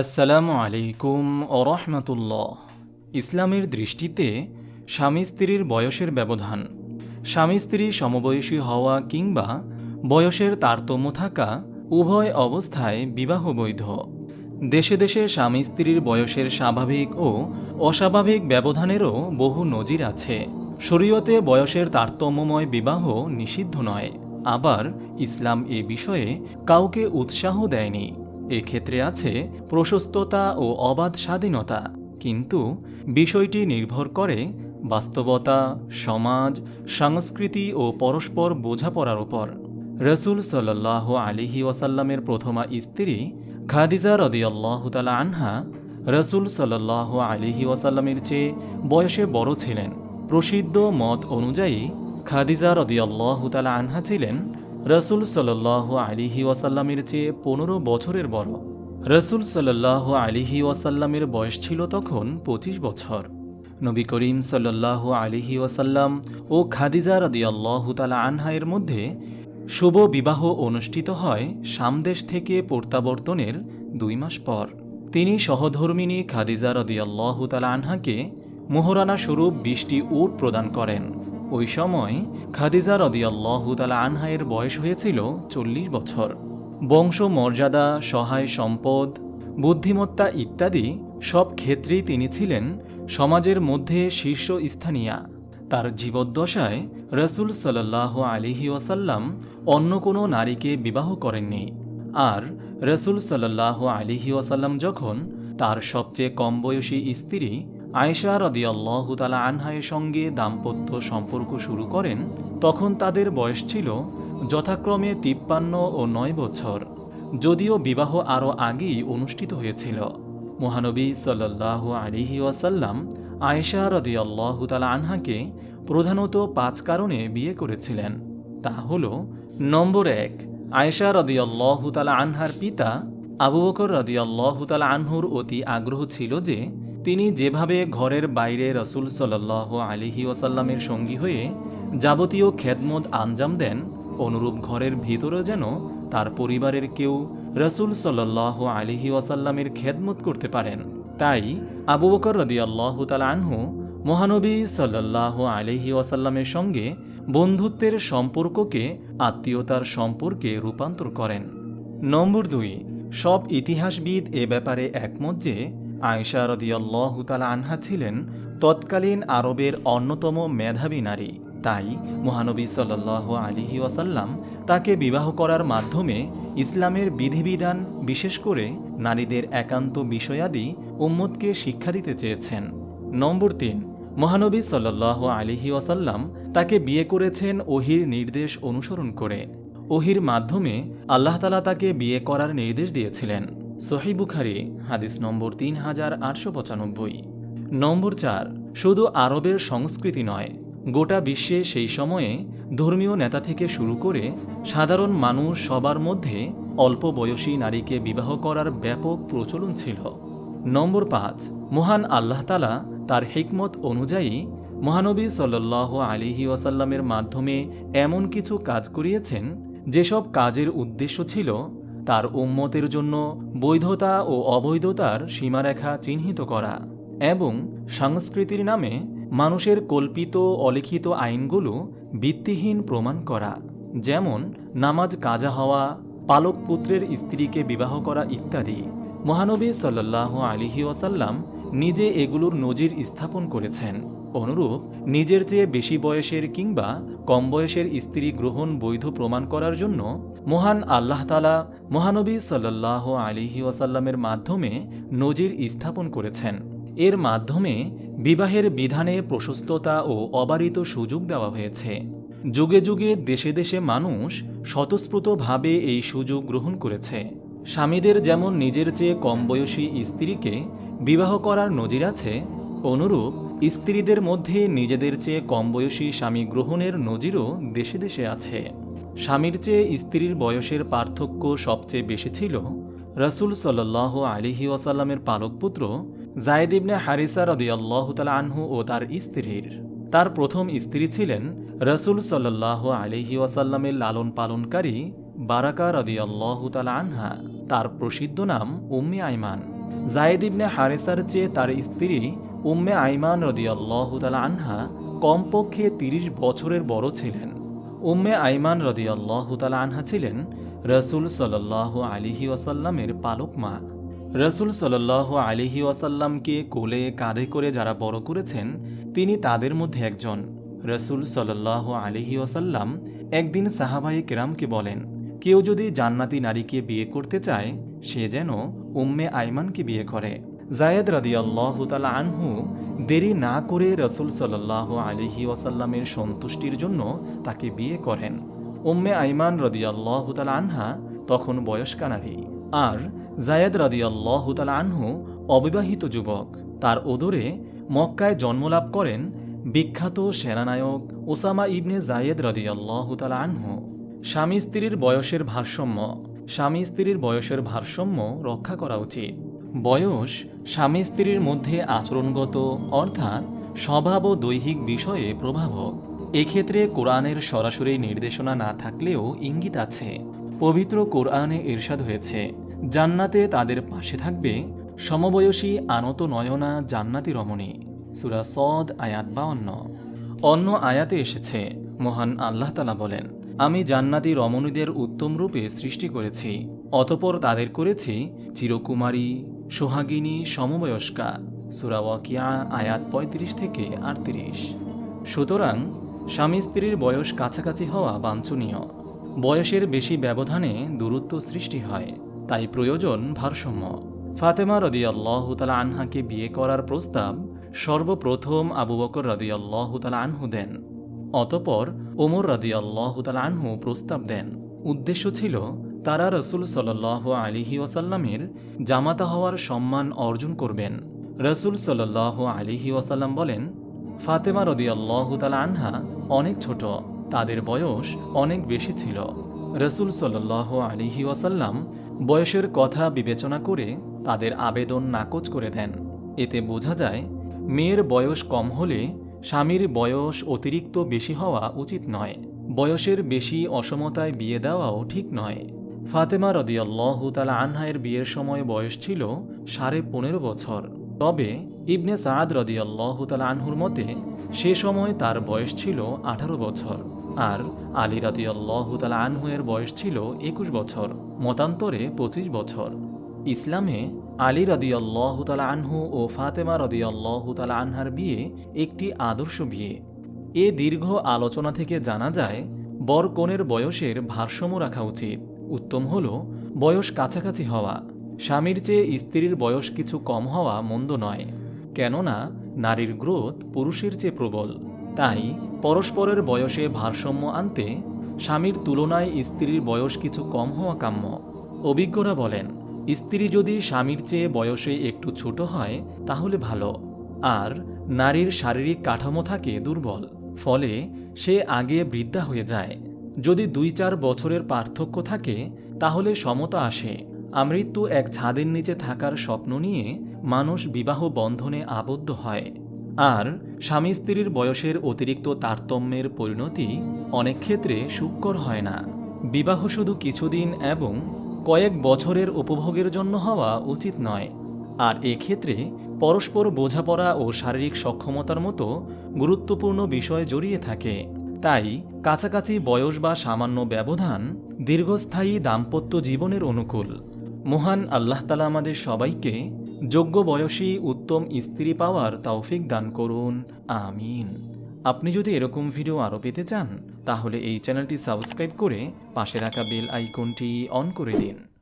আসসালামু আলাইকুম ওরহমতুল্লাহ ইসলামের দৃষ্টিতে স্বামী স্ত্রীর বয়সের ব্যবধান। স্বামী স্ত্রী সমবয়সী হওয়া কিংবা বয়সের তারতম্য থাকা উভয় অবস্থায় বিবাহ বৈধ দেশে দেশে স্বামী স্ত্রীর বয়সের স্বাভাবিক ও অস্বাভাবিক ব্যবধানেরও বহু নজির আছে। শরীয়তে বয়সের তারতম্যময় বিবাহ নিষিদ্ধ নয়। আবার ইসলাম এ বিষয়ে কাউকে উৎসাহ দেয়নি। এক্ষেত্রে আছে প্রশস্ততা ও অবাধ স্বাধীনতা, কিন্তু বিষয়টি নির্ভর করে বাস্তবতা, সমাজ, সংস্কৃতি ও পরস্পর বোঝাপড়ার উপর। রসুল সাল্লাহ আলিহি ওয়াসাল্লামের প্রথমা স্ত্রী খাদিজা রদিয়াল্লাহতালা আনহা রসুল সাল্লাহ আলিহি ওয়াসাল্লামের চেয়ে বয়সে বড় ছিলেন। প্রসিদ্ধ মত অনুযায়ী খাদিজা রদিয়াল্লাহতালা আনহা ছিলেন রসুল সাল্লাহ আলিহি ওয়াসাল্লামের চেয়ে পনেরো বছরের বড়। রসুল সাল্লাহ আলিহি ওয়াসাল্লামের বয়স ছিল তখন পঁচিশ বছর। নবী করিম সাল্লাহ আলিহি ওয়াসাল্লাম ও খাদিজা রদিয়াল্লাহ তালা আনহায়ের মধ্যে শুভ বিবাহ অনুষ্ঠিত হয় সামদেশ থেকে প্রত্যাবর্তনের দুই মাস পর। তিনি সহধর্মিনী খাদিজা রদিয়াল্লাহ তালা আনহাকে মোহরানা স্বরূপ বিশটি উট প্রদান করেন। ওই সময় খাদিজা রদিয়াল্লাহু তালা আনহায়ের বয়স হয়েছিল চল্লিশ বছর। বংশ, মর্যাদা, সহায় সম্পদ, বুদ্ধিমত্তা ইত্যাদি সব ক্ষেত্রেই তিনি ছিলেন সমাজের মধ্যে শীর্ষ স্থানীয়া। তার জীবদ্দশায় রসুল সাল্লাহ আলিহি ওয়াসাল্লাম অন্য কোনো নারীকে বিবাহ করেননি। আর রসুল সাল্লাহ আলিহি ওয়াসাল্লাম যখন তার সবচেয়ে কম বয়সী স্ত্রী আয়েশা রদিয়াল্লাহু তালা আনহায়ের সঙ্গে দাম্পত্য সম্পর্ক শুরু করেন, তখন তাদের বয়স ছিল যথাক্রমে তিপ্পান্ন ও নয় বছর, যদিও বিবাহ আরও আগেই অনুষ্ঠিত হয়েছিল। মহানবী সাল্লাহ আলিহি ওয়াসাল্লাম আয়েশা রদিয়াল্লাহু তালা আনহাকে প্রধানত পাঁচ কারণে বিয়ে করেছিলেন। তা হল, নম্বর এক, আয়েশা রদিয়াল্লাহু তালা আনহার পিতা আবু বকর রদিয়াল্লাহু তালা আনহুর অতি আগ্রহ ছিল যে তিনি যেভাবে ঘরের বাইরে রসুল সাল্লাহ আলিহি ওয়াসাল্লামের সঙ্গী হয়ে যাবতীয় খেদমত আঞ্জাম দেন, অনুরূপ ঘরের ভিতরেও যেন তার পরিবারের কেউ রসুল সাল্লাহ আলিহি ওয়াসাল্লামের খেদমত করতে পারেন। তাই আবু বকর রদিয়াল্লাহ তালা আনহু মহানবী সাল্লাহ আলিহি ওয়াসাল্লামের সঙ্গে বন্ধুত্বের সম্পর্ককে, আত্মীয়তার সম্পর্কে রূপান্তর করেন। নম্বর দুই, সব ইতিহাসবিদ এ ব্যাপারে একমত যে আয়েশা রদিয়াল্লাহ তালা আনহা ছিলেন তৎকালীন আরবের অন্যতম মেধাবী নারী। তাই মহানবী সাল্লাহ আলিহি ওয়াসাল্লাম তাকে বিবাহ করার মাধ্যমে ইসলামের বিধিবিধান বিশেষ করে নারীদের একান্ত বিষয়াদি উম্মতকে শিক্ষা দিতে চেয়েছেন। নম্বর তিন, মহানবী সাল্লাহ আলিহি ওয়াসাল্লাম তাকে বিয়ে করেছেন ওহির নির্দেশ অনুসরণ করে। ওহির মাধ্যমে আল্লাহতালা তাকে বিয়ে করার নির্দেশ দিয়েছিলেন। সহি বুখারি, হাদিস নম্বর তিন হাজার আটশো পঁচানব্বই। নম্বর চার, শুধু আরবের সংস্কৃতি নয়, গোটা বিশ্বে সেই সময়ে ধর্মীয় নেতা থেকে শুরু করে সাধারণ মানুষ সবার মধ্যে অল্প বয়সী নারীকে বিবাহ করার ব্যাপক প্রচলন ছিল। নম্বর পাঁচ, মহান আল্লাহতালা তার হিকমত অনুযায়ী মহানবী সাল্লাহ আলিহি ওয়াসাল্লামের মাধ্যমে এমন কিছু কাজ করিয়েছেন, যেসব কাজের উদ্দেশ্য ছিল তার উম্মতের জন্য বৈধতা ও অবৈধতার সীমারেখা চিহ্নিত করা এবং সংস্কৃতির নামে মানুষের কল্পিত অলিখিত আইনগুলো ভিত্তিহীন প্রমাণ করা, যেমন নামাজ কাজা হওয়া, পালক পুত্রের স্ত্রীকে বিবাহ করা ইত্যাদি। মহানবী সাল্লাহ আলিহি ওয়াসাল্লাম নিজে এগুলোর নজির স্থাপন করেছেন। অনুরূপ নিজের চেয়ে বেশি বয়সের কিংবা কম বয়সের স্ত্রী গ্রহণ বৈধ প্রমাণ করার জন্য মহান আল্লাহ তালা মহানবী সাল্লাহ আলিহি ওয়াসাল্লামের মাধ্যমে নজির স্থাপন করেছেন। এর মাধ্যমে বিবাহের বিধানে প্রশস্ততা ও অবারিত সুযোগ দেওয়া হয়েছে। যুগে যুগে দেশে দেশে মানুষ স্বতঃস্ফূর্তভাবে এই সুযোগ গ্রহণ করেছে। স্বামীদের যেমন নিজের চেয়ে কম বয়সী স্ত্রীকে বিবাহ করার নজির আছে, অনুরূপ স্ত্রীদের মধ্যে নিজেদের চেয়ে কম বয়সী স্বামী গ্রহণের নজিরও দেশে দেশে আছে। স্বামীর চেয়ে স্ত্রীর বয়সের পার্থক্য সবচেয়ে বেশি ছিল রসুল সাল্লাহ আলিহি ওয়াসাল্লামের পালকপুত্র জায়দ ইবনে হারিসা রদিয়াল্লাহ তালা আনহু ও তার স্ত্রীর। তার প্রথম স্ত্রী ছিলেন রসুল সাল্লাহ আলিহি ওয়াসাল্লামের লালন পালনকারী বারাকা রদিয়াল্লাহ তালা আনহা। তার প্রসিদ্ধ নাম উম্মি আইমান। জায়েদ ইবনে হারেসার চেয়ে তার স্ত্রী উম্মে আইমান রদিয়াল্লাহ তালা আনহা কমপক্ষে তিরিশ বছরের বড় ছিলেন। উম্মে আইমান রদিয়াল্লাহ তালা আনহা ছিলেন রসুল সাল্লাহ আলিহি ওয়াসাল্লামের পালক মা। রসুল সাল্লাহ আলিহি ওয়াসাল্লামকে কোলে কাঁধে করে যারা বড় করেছেন, তিনি তাদের মধ্যে একজন। রসুল সাল্লাহ আলিহি ওয়াসাল্লাম একদিন সাহাবাই কেরামকে বলেন, কেউ যদি জান্নাতি নারীকে বিয়ে করতে চায়, সে যেন উম্মে আইমানকে বিয়ে করে। জায়েদ রাদিয়াল্লাহু তালা আনহু দেরি না করে রসুল সাল্লাহ আলিহি ওয়াসাল্লামের সন্তুষ্টির জন্য তাকে বিয়ে করেন। উম্মে আইমান রদিয়াল্লাহু তালা আনহা তখন বয়স্কা নারী। আর জায়েদ রদিয়াল্লাহু তালা আনহু অবিবাহিত যুবক। তার ওদরে মক্কায় জন্মলাভ করেন বিখ্যাত সেনানায়ক ওসামা ইবনে জায়েদ রদিয়াল্লাহু তালা আনহু। স্বামী স্ত্রীর বয়সের ভারসাম্য। স্বামী স্ত্রীর বয়সের ভারসাম্য রক্ষা করা উচিত। বয়স স্বামী স্ত্রীর মধ্যে আচরণগত, অর্থাৎ স্বভাব ও দৈহিক বিষয়ে প্রভাবক। এক্ষেত্রে কোরআনের সরাসরি নির্দেশনা না থাকলেও ইঙ্গিত আছে। পবিত্র কোরআনে ইরশাদ হয়েছে, জান্নাতে তাদের পাশে থাকবে সমবয়সী আনত নয়না জান্নাতি রমণী। সুরা সদ, আয়াত বাউন্ন। অন্য আয়াতে এসেছে, মহান আল্লাহ তালা বলেন, আমি জান্নাতি রমণীদের উত্তম রূপে সৃষ্টি করেছি, অতপর তাদের করেছি চিরকুমারী সোহাগিনী সমবয়স্কা সুরাওয়াকিয়া আয়াত পঁয়ত্রিশ থেকে আটত্রিশ। সুতরাং, স্বামী স্ত্রীর বয়স কাছাকাছি হওয়া বাঞ্ছনীয়। বয়সের বেশি ব্যবধানে দূরত্ব সৃষ্টি হয়, তাই প্রয়োজন ভারসাম্য। ফাতেমা রদিয়াল্লাহ তালা আনহাকে বিয়ে করার প্রস্তাব সর্বপ্রথম আবু বকর রদিয়াল্লাহ আনহু দেন। অতপর ওমর রদিয়াল্লাহ তালা আনহু প্রস্তাব দেন। উদ্দেশ্য ছিল তারা রসুল সাল্লাহ আলিহি ওয়াসাল্লামের জামাতা হওয়ার সম্মান অর্জন করবেন। রসুল সাল্লাহ আলিহি ওয়াসাল্লাম বলেন, ফাতেমা রদিয়াল্লাহ তালা আনহা অনেক ছোট, তাদের বয়স অনেক বেশি ছিল। রসুল সাল্লাহ আলিহি ওয়াসাল্লাম বয়সের কথা বিবেচনা করে তাদের আবেদন নাকচ করে দেন। এতে বোঝা যায়, মেয়ের বয়স কম হলে স্বামীর বয়স অতিরিক্ত বেশি হওয়া উচিত নয়। বয়সের বেশি অসমতায় বিয়ে দেওয়াও ঠিক নয়। ফাতেমা রদিয়াল্লাহ তালা আনহায়ের বিয়ের সময় বয়স ছিল সাড়ে পনেরো বছর। তবে ইবনে সাদ রদিয়াল্লাহ তালা আনহুর মতে, সে সময় তার বয়স ছিল আঠারো বছর আর আলী রদিয়াল্লাহ তালা আনহুয়ের বয়স ছিল একুশ বছর, মতান্তরে পঁচিশ বছর। ইসলামে আলী রদিয়াল্লাহ তালা আনহু ও ফাতেমা রদিয়াল্লাহ তালা আনহার বিয়ে একটি আদর্শ বিয়ে। এ দীর্ঘ আলোচনা থেকে জানা যায় বর কনের বয়সের ভারসাম্য রাখা উচিত। উত্তম হল, বয়স কাছাকাছি হওয়া। স্বামীর চেয়ে স্ত্রীর বয়স কিছু কম হওয়া মন্দ নয়। কেননা, নারীর গ্রোথ পুরুষের চেয়ে প্রবল। তাই, পরস্পরের বয়সে ভারসাম্য আনতে স্বামীর তুলনায় স্ত্রীর বয়স কিছু কম হওয়া কাম্য। অভিজ্ঞরা বলেন, স্ত্রী যদি স্বামীর চেয়ে বয়সে একটু ছোট হয়, তাহলে ভালো। আর নারীর শারীরিক কাঠামো থাকে দুর্বল। ফলে সে আগে বৃদ্ধা হয়ে যায়। যদি দুই চার বছরের পার্থক্য থাকে, তাহলে সমতা আসে। আমৃত্যু এক ছাদের নিচে থাকার স্বপ্ন নিয়ে মানুষ বিবাহ বন্ধনে আবদ্ধ হয়। আর স্বামী স্ত্রীর বয়সের অতিরিক্ত তারতম্যের পরিণতি অনেক ক্ষেত্রে সুকর হয় না। বিবাহ শুধু কিছুদিন এবং কয়েক বছরের উপভোগের জন্য হওয়া উচিত নয়। আর এক্ষেত্রে পরস্পর বোঝাপড়া ও শারীরিক সক্ষমতার মতো গুরুত্বপূর্ণ বিষয় জড়িয়ে থাকে। তাই কাছাকাছি বয়স বা সামান্য ব্যবধান দীর্ঘস্থায়ী দাম্পত্য জীবনের অনুকূল। মহান আল্লাহ তালা আমাদের সবাইকে যোগ্য বয়সী উত্তম স্ত্রী পাওয়ার তৌফিক দান করুন। আমিন। আপনি যদি এরকম ভিডিও আরও পেতে চান, তাহলে এই চ্যানেলটি সাবস্ক্রাইব করে পাশে রাখা বেল আইকনটি অন করে দিন।